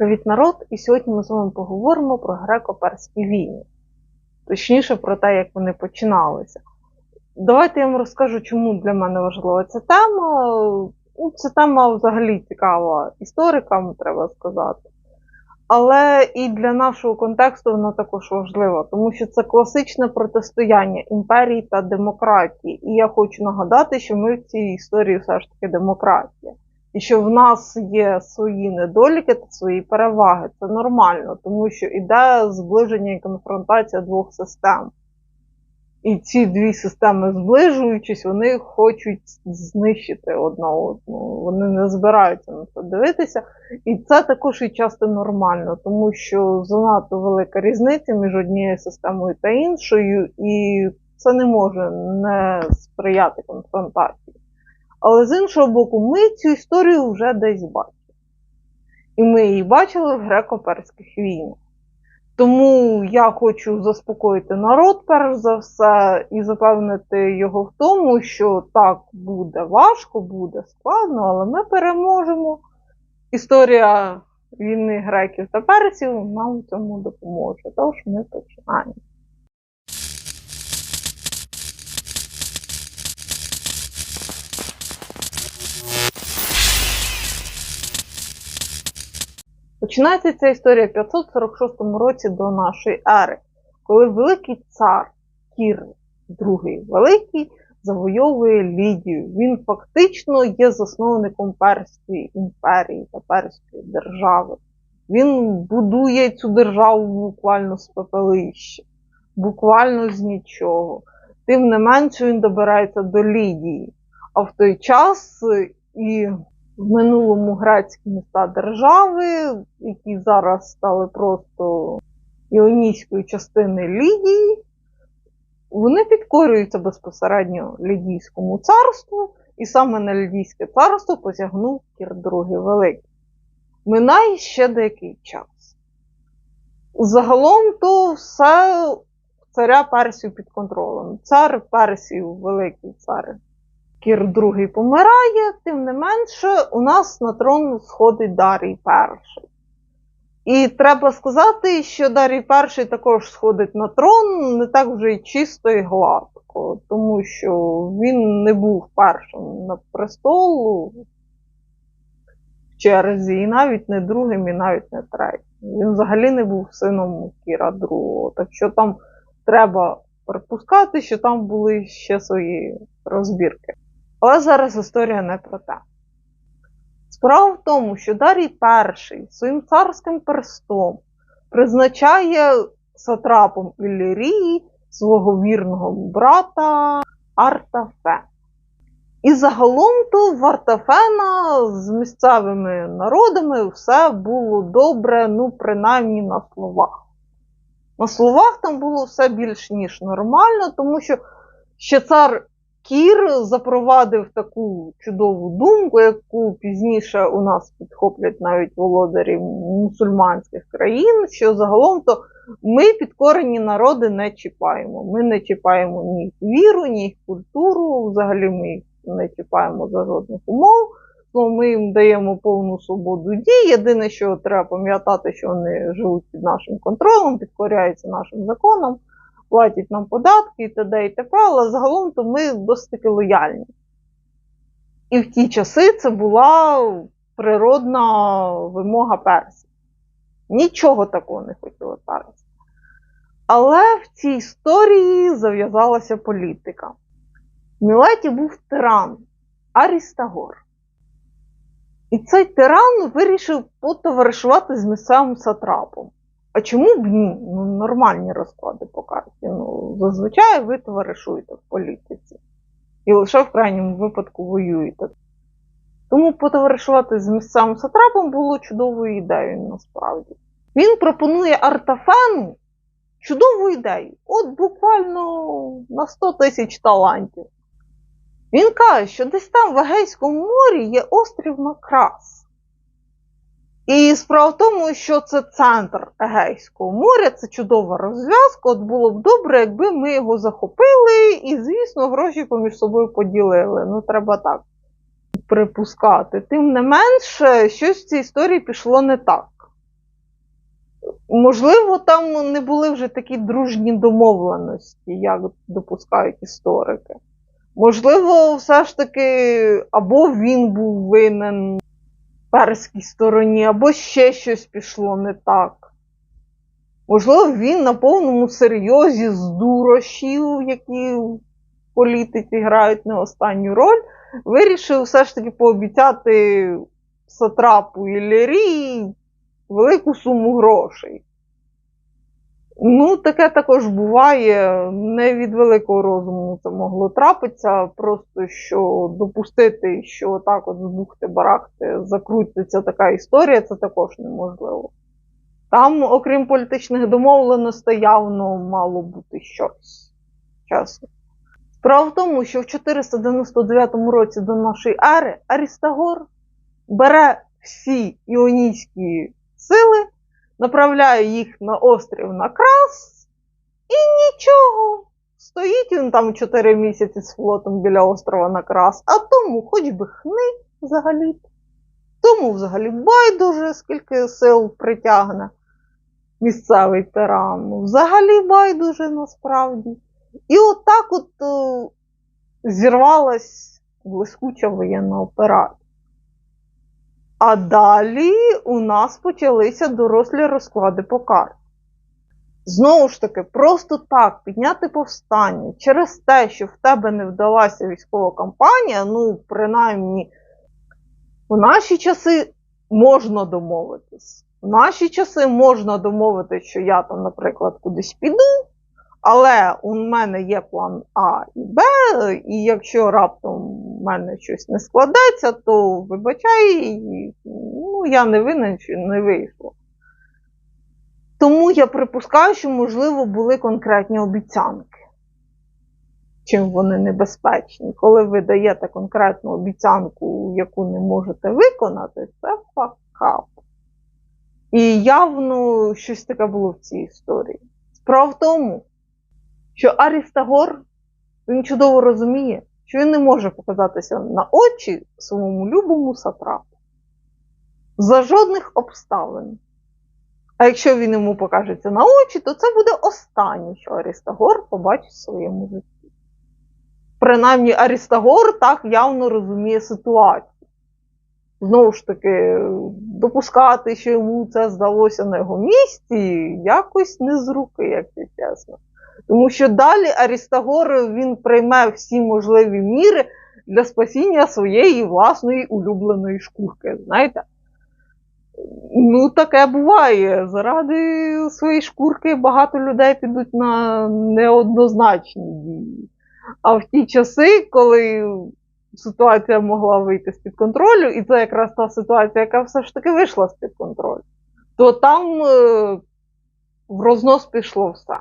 Привіт, народ! І сьогодні ми з вами поговоримо про греко-перські війни. Точніше, про те, як вони починалися. Давайте я вам розкажу, чому для мене важлива ця тема. Ну, Ця тема взагалі цікава історикам, треба сказати. Але і для нашого контексту вона також важлива, тому що це класичне протистояння імперії та демократії. І я хочу нагадати, що ми в цій історії все ж таки демократія. І що в нас є свої недоліки та свої переваги. Це нормально, тому що іде зближення і конфронтація двох систем. І ці дві системи, зближуючись, вони хочуть знищити одна одну. Вони не збираються на це дивитися. І це також і часто нормально, тому що занадто велика різниця між однією системою та іншою, і це не може не сприяти конфронтації. Але з іншого боку, ми цю історію вже десь бачили. І ми її бачили в греко-перських війнах. Тому я хочу заспокоїти народ, перш за все, і запевнити його в тому, що так буде важко, буде складно, але ми переможемо. Історія війни греків та персів нам цьому допоможе. Тож ми починаємо. Починається ця історія в 546 році до нашої ери, коли великий цар Кір II Великий завойовує Лідію. Він фактично є засновником Перської імперії та Перської держави. Він будує цю державу буквально з пепелища, буквально з нічого. Тим не менше він добирається до Лідії. А в той час і в минулому грецькі міста держави, які зараз стали просто іонійською частиною Лідії, вони підкорюються безпосередньо Лідійському царству, і саме на Лідійське царство посягнув Кір II Великий. Минає ще деякий час. Загалом то все царя Персію під контролем. Цар Персію, великий цар Кір II помирає, тим не менше, у нас на трон сходить Дарій І. І треба сказати, що Дарій І також сходить на трон не так вже й чисто і гладко, тому що він не був першим на престолу в черзі, і навіть не другим, і навіть не третім. Він взагалі не був сином Кіра II. Так що там треба припускати, що там були ще свої розбірки. Але зараз історія не про те. Справа в тому, що Дарій І своїм царським перстом призначає сатрапом Іллірії свого вірного брата Артафе. І загалом то в Артафена з місцевими народами все було добре, ну, принаймні на словах. На словах там було все більш ніж нормально, тому що ще цар Кір запровадив таку чудову думку, яку пізніше у нас підхоплять навіть володарі мусульманських країн, що загалом то ми підкорені народи не чіпаємо. Ми не чіпаємо ні віру, ні культуру, взагалі ми їх не чіпаємо за жодних умов. Ну, ми їм даємо повну свободу дій. Єдине, що треба пам'ятати, що вони живуть під нашим контролем, підкоряються нашим законам платять нам податки і т.д. і т.п., але загалом то ми досить таки лояльні. І в ті часи це була природна вимога Персії. Нічого такого не хотіло Персія. Але в цій історії зав'язалася політика. В Мілеті був тиран Арістагор. І цей тиран вирішив потоваришувати з місцевим сатрапом. А чому б ні? Ну, нормальні розклади по карті. Ну, зазвичай ви товаришуєте в політиці. І лише в крайньому випадку воюєте. Тому потоваришувати з місцевим сатрапом було чудовою ідеєю насправді. Він пропонує Артафену чудову ідею. От буквально на 100 тисяч талантів. Він каже, що десь там в Егейському морі є острів Макрас. І справа в тому, що це центр Егейського моря, це чудова розв'язка. От було б добре, якби ми його захопили і, звісно, гроші поміж собою поділили. Ну, треба так припускати. Тим не менше, щось в цій історії пішло не так. Можливо, там не були вже такі дружні домовленості, як допускають історики. Можливо, все ж таки, або він був винен перській стороні, або ще щось пішло не так. Можливо, він на повному серйозі з дурощів, які в політиці грають не останню роль, вирішив все ж таки пообіцяти сатрапу Іллірії велику суму грошей. Ну, таке також буває. Не від великого розуму це могло трапитися. Просто що допустити, що так от збухти барахти, закрутиться така історія, це також неможливо. Там, окрім політичних домовленостей, явно мало бути щось. Чесно. Справа в тому, що в 499 році до нашої ери Арістагор бере всі іонійські сили, направляє їх на острів Накрас і нічого. Стоїть він там 4 місяці з флотом біля острова Накрас, а тому хоч би хни взагалі. Тому взагалі байдуже, скільки сил притягне місцевий тиран. Ну, Взагалі байдуже насправді. І отак от, от зірвалась блискуча воєнна операція. А далі у нас почалися дорослі розклади по карті. Знову ж таки, просто так підняти повстання через те, що в тебе не вдалася військова кампанія, ну, принаймні, в наші часи можна домовитись. В наші часи можна домовитись, що я там, наприклад, кудись піду, але у мене є план А і Б, і якщо раптом в мене щось не складеться, то вибачай, ну, я не винен, що не вийшло. Тому я припускаю, що, можливо, були конкретні обіцянки. Чим вони небезпечні. Коли ви даєте конкретну обіцянку, яку не можете виконати, це факап. І явно щось таке було в цій історії. Справа в тому, що Арістагор він чудово розуміє, що він не може показатися на очі своєму любому сатрапу. За жодних обставин. А якщо він йому покажеться на очі, то це буде останнє, що Арістагор побачить в своєму житті. Принаймні, Арістагор так явно розуміє ситуацію. Знову ж таки, допускати, що йому це здалося на його місці, якось не з руки, якщо чесно. Тому що далі Арістагор він прийме всі можливі міри для спасіння своєї власної улюбленої шкурки. Знаєте? Ну, таке буває. Заради своєї шкурки багато людей підуть на неоднозначні дії. А в ті часи, коли ситуація могла вийти з-під контролю, і це якраз та ситуація, яка все ж таки вийшла з-під контролю, то там е, в рознос пішло все.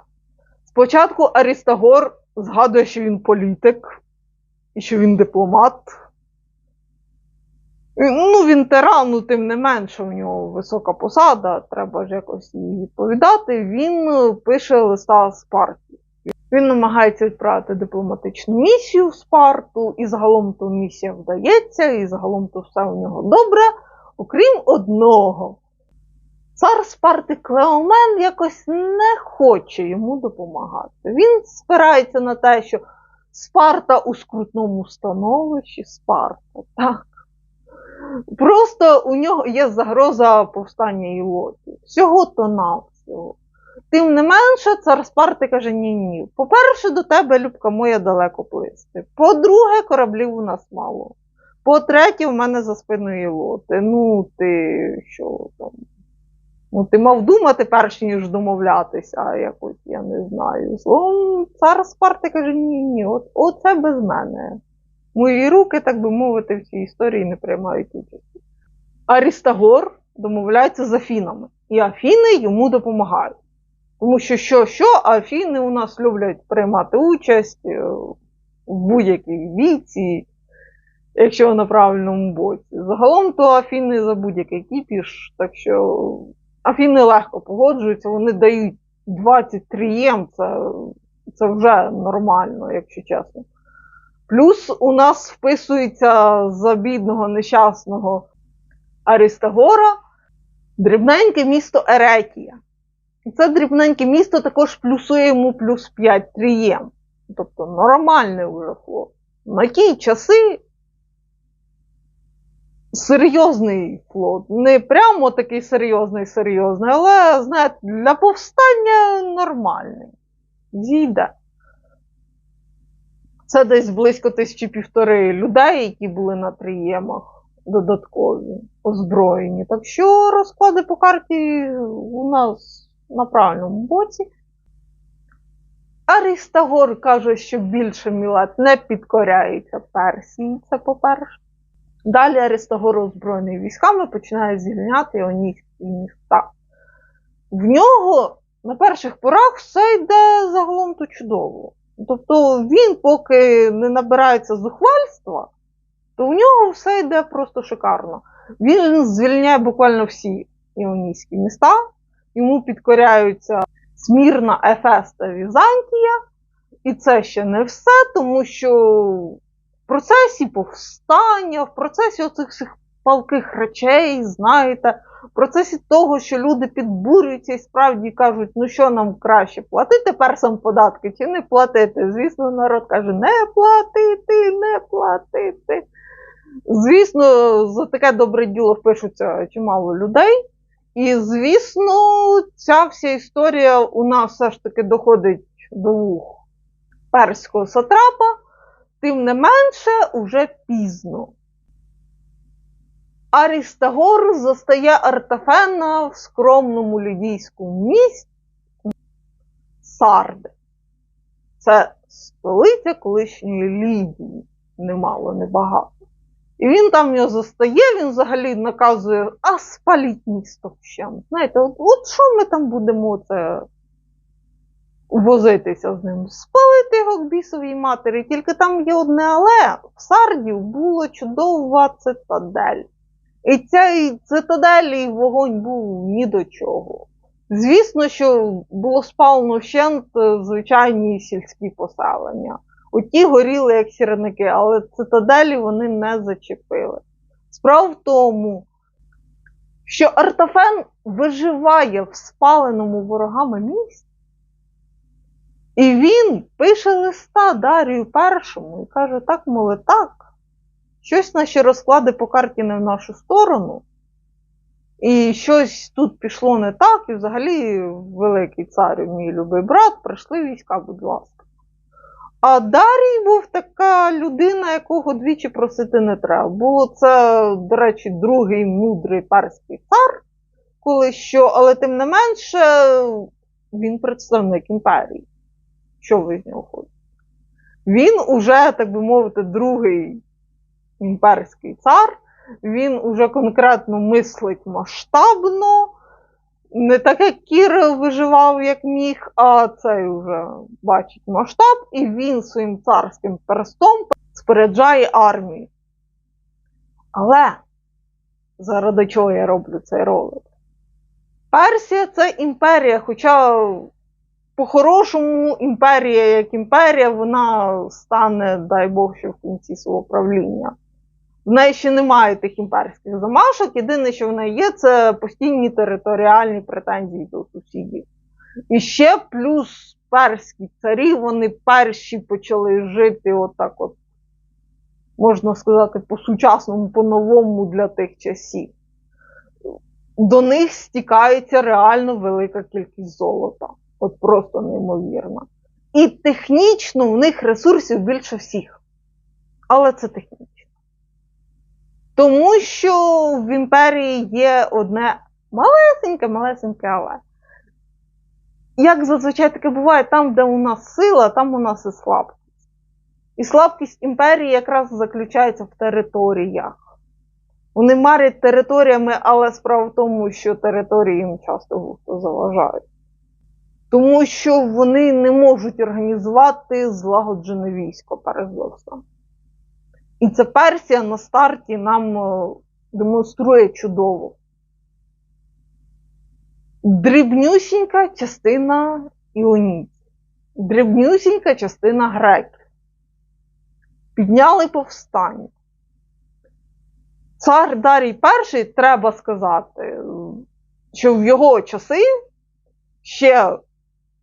Спочатку Арістагор згадує, що він політик і що він дипломат. Ну, він тиран, ну, тим не менше, у нього висока посада, треба ж якось їй відповідати. Він пише листа з партії. Він намагається відправити дипломатичну місію в Спарту, і загалом то місія вдається, і загалом то все у нього добре, окрім одного. Цар Спарти Клеомен якось не хоче йому допомагати. Він спирається на те, що Спарта у скрутному становищі, Спарта, так. Просто у нього є загроза повстання Ілотів. Всього то навсього. Тим не менше, цар Спарти каже: ні ні. По-перше, до тебе, Любка моя, далеко плисти. По-друге, кораблів у нас мало. По-третє, в мене за спиною Ілоти. Ну, ти що там? Ну, ти мав думати перш ніж домовлятися, якось я не знаю. Словом, цар Спарти каже, ні, ні, от, оце без мене. Мої руки, так би мовити, в цій історії не приймають участі. Арістагор домовляється з Афінами, і Афіни йому допомагають. Тому що що, що, Афіни у нас люблять приймати участь е, в будь-якій віці, якщо на правильному боці. Загалом то Афіни за будь-який кіпіш, так що Афіни легко погоджуються, вони дають 20 трієм, це, це вже нормально, якщо чесно. Плюс у нас вписується за бідного нещасного Аристагора дрібненьке місто Еретія. Це дрібненьке місто також плюсує йому плюс 5 трієм. Тобто нормальний вже флот. На ті часи серйозний флот. Не прямо такий серйозний, серйозний, але, знаєте, для повстання нормальний. Зійде. Це десь близько тисячі півтори людей, які були на тріємах додаткові, озброєні. Так що розклади по карті у нас на правильному боці. Арістагор каже, що більше Мілет не підкоряється Персії, це по-перше. Далі Арістагор озброєний військами починає звільняти іонійські міста. В нього на перших порах все йде загалом то чудово. Тобто він, поки не набирається зухвальства, то в нього все йде просто шикарно. Він звільняє буквально всі іонійські міста, йому підкоряються Смірна, Ефес та Візантія. І це ще не все, тому що процесі повстання, в процесі оцих всіх палких речей, знаєте, в процесі того, що люди підбурюються і справді кажуть, ну що нам краще платити персам податки чи не платити. Звісно, народ каже, не платити, не платити. Звісно, за таке добре діло впишуться чимало людей. І, звісно, ця вся історія у нас все ж таки доходить до вух перського сатрапа, тим не менше, уже пізно. Арістагор застає Артафена в скромному лідійському місті Сарди. Це столиця колишньої Лідії, немало небагато. І він там його застає, він взагалі наказує, а спаліть місто вщент. Знаєте, от, от що ми там будемо це возитися з ним? Спалити його к бісовій матері. Тільки там є одне але в Сардів було чудова цитадель. І ця цитаделі вогонь був ні до чого. Звісно, що було спалено вщент звичайні сільські поселення. Оті горіли як сірники, але цитаделі вони не зачепили. Справа в тому, що Артафен виживає в спаленому ворогами місті, і він пише листа Дарію Першому і каже: так, моли, так, щось наші розклади по карті не в нашу сторону, і щось тут пішло не так, і взагалі, великий царю, мій любий брат, прийшли війська, будь ласка. А Дарій був така людина, якого двічі просити не треба. Було це, до речі, другий мудрий перський цар, коли що, але тим не менше, він представник імперії. Що ви з нього хочете? Він уже, так би мовити, другий імперський цар, він уже конкретно мислить масштабно не так, як Кір виживав, як міг, а цей вже бачить масштаб, і він своїм царським перстом споряджає армію. Але заради чого я роблю цей ролик? Персія це імперія, хоча по-хорошому імперія як імперія, вона стане, дай Бог, що в кінці свого правління. В неї ще немає тих імперських замашок. Єдине, що в неї є, це постійні територіальні претензії до сусідів. І ще плюс перські царі, вони перші почали жити отак, от, можна сказати, по-сучасному, по-новому для тих часів. До них стікається реально велика кількість золота. От просто неймовірно. І технічно в них ресурсів більше всіх. Але це технічно. Тому що в імперії є одне малесеньке-малесеньке але. Як зазвичай таке буває, там, де у нас сила, там у нас і слабкість. І слабкість імперії якраз заключається в територіях. Вони марять територіями, але справа в тому, що території їм часто густо заважають. Тому що вони не можуть організувати злагоджене військо, перш. І ця Персія на старті нам демонструє чудово. Дрібнюсінька частина іонійців, дрібнюсінька частина греків. Підняли повстання. Цар Дарій І, треба сказати, що в його часи ще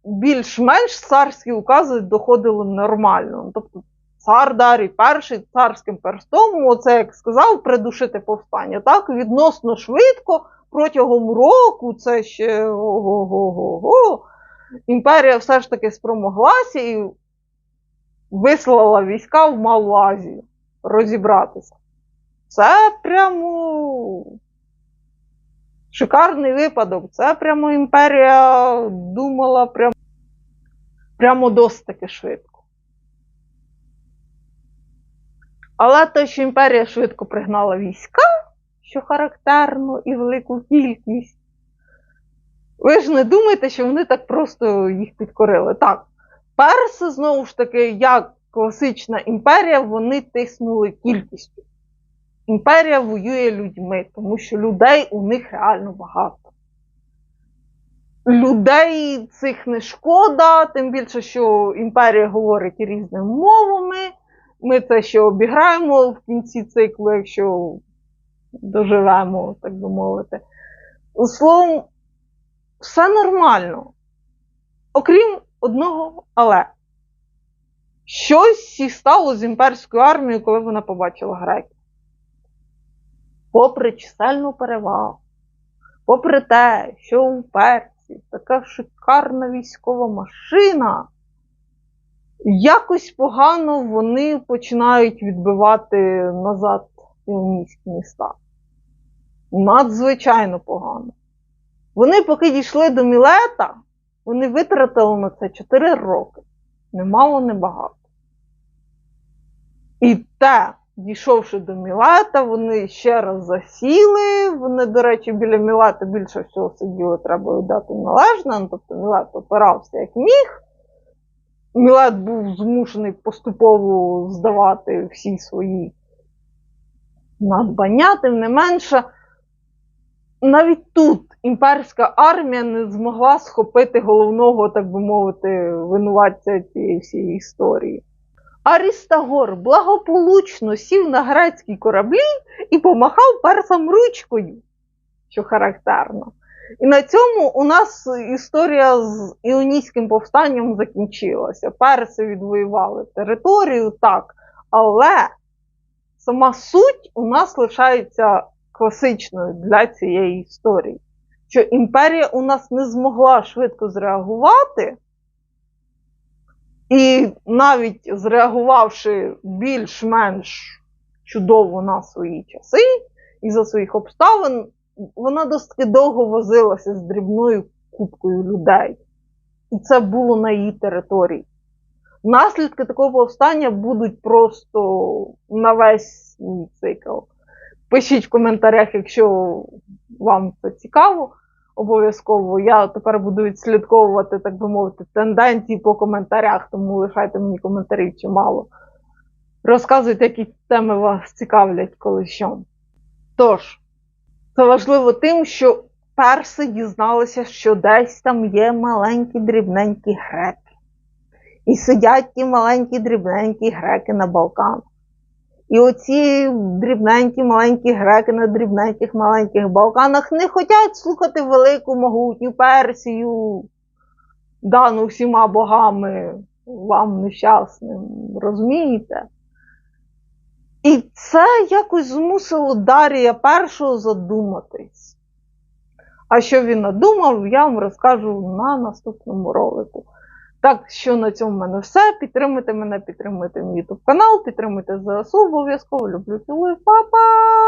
більш-менш царські укази доходили нормально. Тобто цар Дарій перший царським перстом, оце як сказав, придушити повстання. Так, відносно швидко, протягом року, це ще ого-го-го-го, імперія все ж таки спромоглася і вислала війська в Малу Азію розібратися. Це прямо шикарний випадок. Це прямо імперія думала прямо, прямо досить таки швидко. Але те, що імперія швидко пригнала війська, що характерно, і велику кількість, ви ж не думаєте, що вони так просто їх підкорили. Так, перси, знову ж таки, як класична імперія, вони тиснули кількістю. Імперія воює людьми, тому що людей у них реально багато. Людей цих не шкода, тим більше, що імперія говорить різними мовами. Ми це ще обіграємо в кінці циклу, якщо доживемо, так би мовити. Словом, все нормально. Окрім одного, але щось стало з імперською армією, коли вона побачила греків. Попри чисельну перевагу, попри те, що у Персі така шикарна військова машина, якось погано вони починають відбивати назад іонійські міста. Надзвичайно погано. Вони, поки дійшли до Мілета, вони витратили на це 4 роки. Немало, не багато. І те, дійшовши до Мілета, вони ще раз засіли. Вони, до речі, біля Мілета більше всього сиділи, треба віддати належне. Ну, тобто Мілет опирався як міг. Мілет був змушений поступово здавати всі свої надбання, тим не менше. Навіть тут імперська армія не змогла схопити головного, так би мовити, винуватця цієї всієї історії. Арістагор благополучно сів на грецькій кораблі і помахав персам ручкою, що характерно. І на цьому у нас історія з іонійським повстанням закінчилася. Перси відвоювали територію, так, але сама суть у нас лишається класичною для цієї історії. Що імперія у нас не змогла швидко зреагувати, і навіть зреагувавши більш-менш чудово на свої часи і за своїх обставин, вона досить довго возилася з дрібною купкою людей. І це було на її території. Наслідки такого повстання будуть просто на весь цикл. Пишіть в коментарях, якщо вам це цікаво. Обов'язково я тепер буду відслідковувати, так би мовити, тенденції по коментарях, тому лишайте мені коментарів чимало. Розказуйте, які теми вас цікавлять коли що. Тож, це важливо тим, що перси дізналися, що десь там є маленькі дрібненькі греки. І сидять ті маленькі дрібненькі греки на Балканах. І оці дрібненькі маленькі греки на дрібненьких маленьких Балканах не хочуть слухати велику могутню Персію, дану всіма богами вам нещасним. Розумієте? І це якось змусило Дарія першого задуматись. А що він надумав, я вам розкажу на наступному ролику. Так що на цьому в мене все. Підтримуйте мене, підтримуйте мій YouTube канал, підтримуйте ЗСУ, обов'язково люблю цілую, па-па!